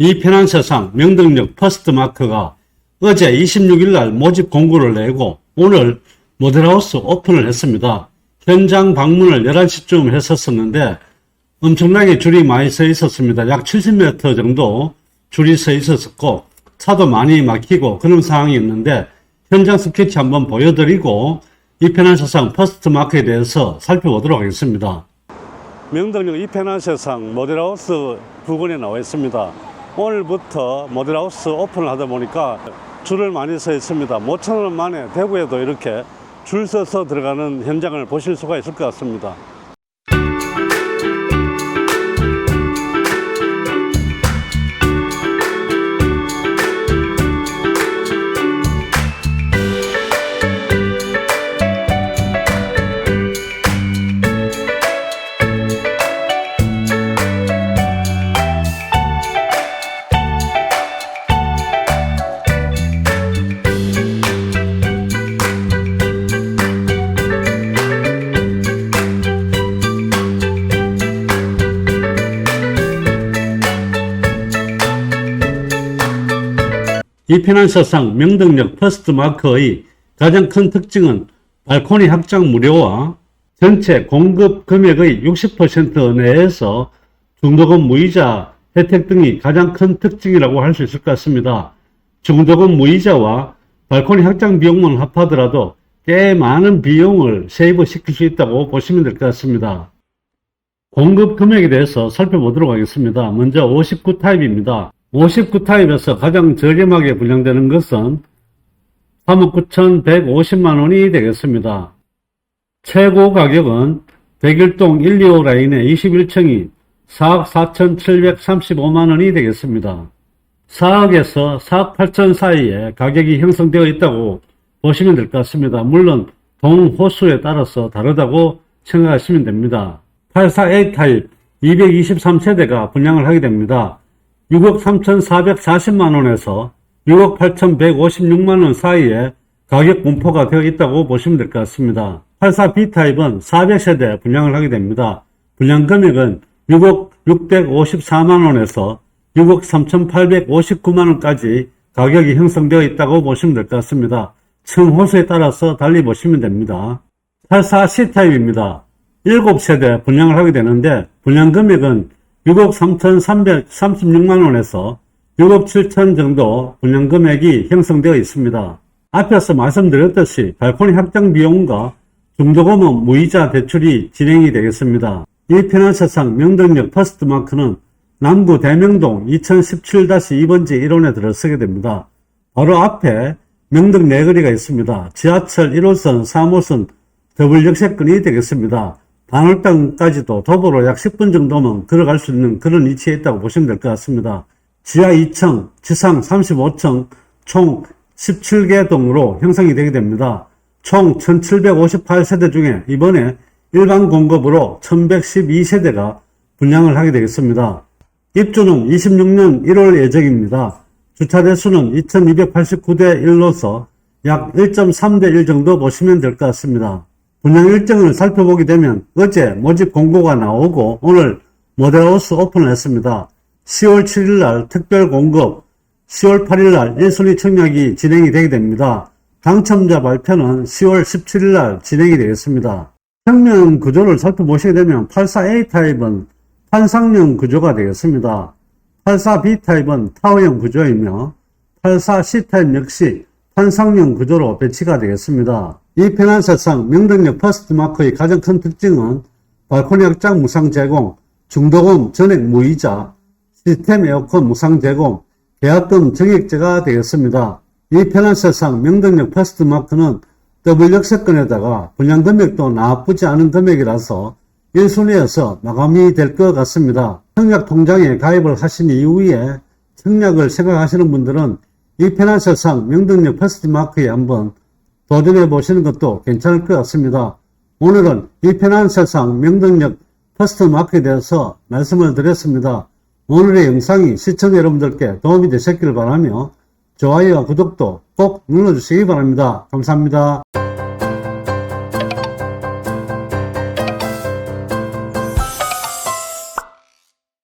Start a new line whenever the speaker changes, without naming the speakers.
이 편한 세상 명등역 퍼스트마크가 어제 26일 날 모집 공고를 내고 오늘 모델하우스 오픈을 했습니다. 현장 방문을 11시쯤 했었었는데 엄청나게 줄이 많이 서 있었습니다. 약 70m 정도 줄이 서 있었고 차도 많이 막히고 그런 상황이 있는데 현장 스케치 한번 보여드리고 이 편한 세상 퍼스트마크에 대해서 살펴보도록 하겠습니다. 명동역 이편한 세상 모델하우스 부근에 나와 있습니다. 오늘부터 모델하우스 오픈을 하다 보니까 줄을 많이 서 있습니다. 모천 원 만에 대구에도 이렇게 줄 서서 들어가는 현장을 보실 수가 있을 것 같습니다. 이 편한 세상 명등역 퍼스트마크의 가장 큰 특징은 발코니 확장 무료와 전체 공급 금액의 60% 내에서 중도금 무이자 혜택 등이 가장 큰 특징이라고 할 수 있을 것 같습니다. 중도금 무이자와 발코니 확장 비용만 합하더라도 꽤 많은 비용을 세이브 시킬 수 있다고 보시면 될 것 같습니다. 공급 금액에 대해서 살펴보도록 하겠습니다. 먼저 59 타입입니다. 59 타입에서 가장 저렴하게 분양되는 것은 3억 9,150만 원이 되겠습니다. 최고 가격은 백일동 1, 2호 라인의 21층이 4억 4,735만 원이 되겠습니다. 4억에서 4억 8천 사이에 가격이 형성되어 있다고 보시면 될 것 같습니다. 물론 동호수에 따라서 다르다고 생각하시면 됩니다. 84A 타입 223세대가 분양을 하게 됩니다. 6억 3,440만 원에서 6억 8,156만 원 사이에 가격 분포가 되어 있다고 보시면 될 것 같습니다. 84B 타입은 400세대 분양을 하게 됩니다. 분양 금액은 6억 654만 원에서 6억 3,859만 원까지 가격이 형성되어 있다고 보시면 될 것 같습니다. 층 호수에 따라서 달리 보시면 됩니다. 84C 타입입니다. 7세대 분양을 하게 되는데 분양 금액은 6억 3,336만 원에서 6억 7천 정도 분양 금액이 형성되어 있습니다. 앞에서 말씀드렸듯이 발코니 확장 비용과 중도금은 무이자 대출이 진행이 되겠습니다. 이 편한 세상 명등역 퍼스트마크는 남구 대명동 2017-2번지 1원에 들어서게 됩니다. 바로 앞에 명등 내거리가 있습니다. 지하철 1호선, 3호선 더블 역세권이 되겠습니다. 단월당까지도 도보로 약 10분 정도면 걸어갈 수 있는 그런 위치에 있다고 보시면 될 것 같습니다. 지하 2층, 지상 35층, 총 17개 동으로 형성이 되게 됩니다. 총 1758세대 중에 이번에 일반 공급으로 1112세대가 분양을 하게 되겠습니다. 입주는 26년 1월 예정입니다. 주차 대수는 2289대 1로서 약 1.3대 1 정도 보시면 될 것 같습니다. 분양 일정을 살펴보게 되면 어제 모집 공고가 나오고 오늘 모델하우스 오픈을 했습니다. 10월 7일 날 특별 공급, 10월 8일 날 1순위 청약이 진행이 되게 됩니다. 당첨자 발표는 10월 17일 날 진행이 되겠습니다. 평면 구조를 살펴보시게 되면 84A 타입은 판상형 구조가 되겠습니다. 84B 타입은 타워형 구조이며 84C 타입 역시 판상형 구조로 배치가 되겠습니다. 이 편한 세상 명등역 퍼스트마크의 가장 큰 특징은 발코니 확장 무상 제공, 중도금 전액 무이자, 시스템 에어컨 무상 제공, 계약금 정액제가 되겠습니다. 이 편한 세상 명등역 퍼스트마크는 더블 역세권에다가 분양 금액도 나쁘지 않은 금액이라서 1순위에서 마감이 될 것 같습니다. 청약 통장에 가입을 하신 이후에 청약을 생각하시는 분들은 이 편한 세상 명등역 퍼스트 마크에 한번 도전해 보시는 것도 괜찮을 것 같습니다. 오늘은 이 편한 세상 명등역 퍼스트 마크에 대해서 말씀을 드렸습니다. 오늘의 영상이 시청자 여러분들께 도움이 되셨기를 바라며 좋아요와 구독도 꼭 눌러주시기 바랍니다. 감사합니다.